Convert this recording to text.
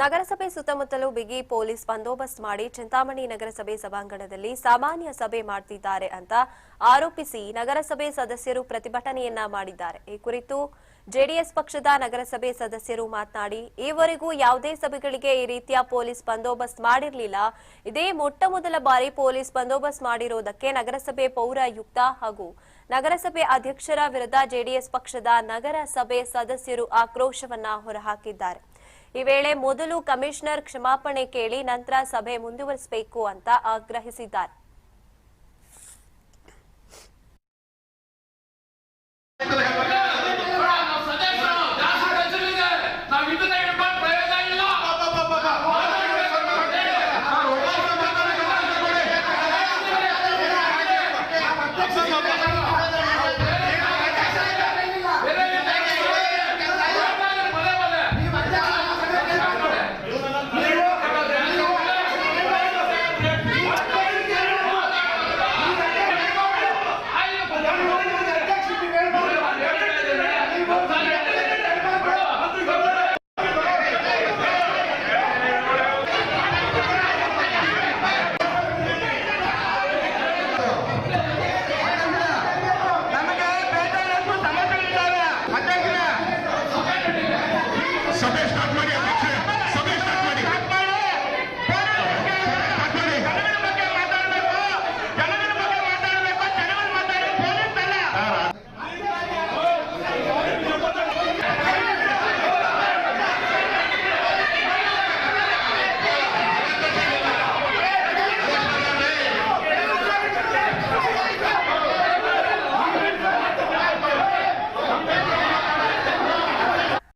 ನಗರಸಭೆ ಸುತ್ತಮುತ್ತಲೂ ಬಿಗಿ ಪೊಲೀಸ್ ಬಂದೋಬಸ್ತ್ ಮಾಡಿ ಚಿಂತಾಮಣಿ ನಗರಸಭೆ ಸಭಾಂಗಣದಲ್ಲಿ ಸಾಮಾನ್ಯ ಸಭೆ ಮಾಡ್ತಿದ್ದಾರೆ ಅಂತ ಆರೋಪಿಸಿ ನಗರಸಭೆ ಸದಸ್ಯರು ಪ್ರತಿಭಟನೆಯನ್ನ ಮಾಡಿದ್ದಾರೆ. ಈ ಕುರಿತು ಜೆಡಿಎಸ್ ಪಕ್ಷದ ನಗರಸಭೆ ಸದಸ್ಯರು ಮಾತನಾಡಿ, ಈವರೆಗೂ ಯಾವುದೇ ಸಭೆಗಳಿಗೆ ಈ ರೀತಿಯ ಪೊಲೀಸ್ ಬಂದೋಬಸ್ತ್ ಮಾಡಿರಲಿಲ್ಲ. ಇದೇ ಮೊಟ್ಟ ಮೊದಲ ಬಾರಿ ಪೊಲೀಸ್ ಬಂದೋಬಸ್ತ್ ಮಾಡಿರೋದಕ್ಕೆ ನಗರಸಭೆ ಪೌರಾಯುಕ್ತ ಹಾಗೂ ನಗರಸಭೆ ಅಧ್ಯಕ್ಷರ ವಿರುದ್ಧ ಜೆಡಿಎಸ್ ಪಕ್ಷದ ನಗರಸಭೆ ಸದಸ್ಯರು ಆಕ್ರೋಶವನ್ನ ಹೊರಹಾಕಿದ್ದಾರೆ. ಈ ವೇಳೆ ಮೊದಲು ಕಮಿಷನರ್ ಕ್ಷಮಾಪಣೆ ಕೇಳಿ ನಂತರ ಸಭೆ ಮುಂದುವರಿಸಬೇಕು ಅಂತ ಆಗ್ರಹಿಸಿದ್ದಾರೆ. cabeça, beijo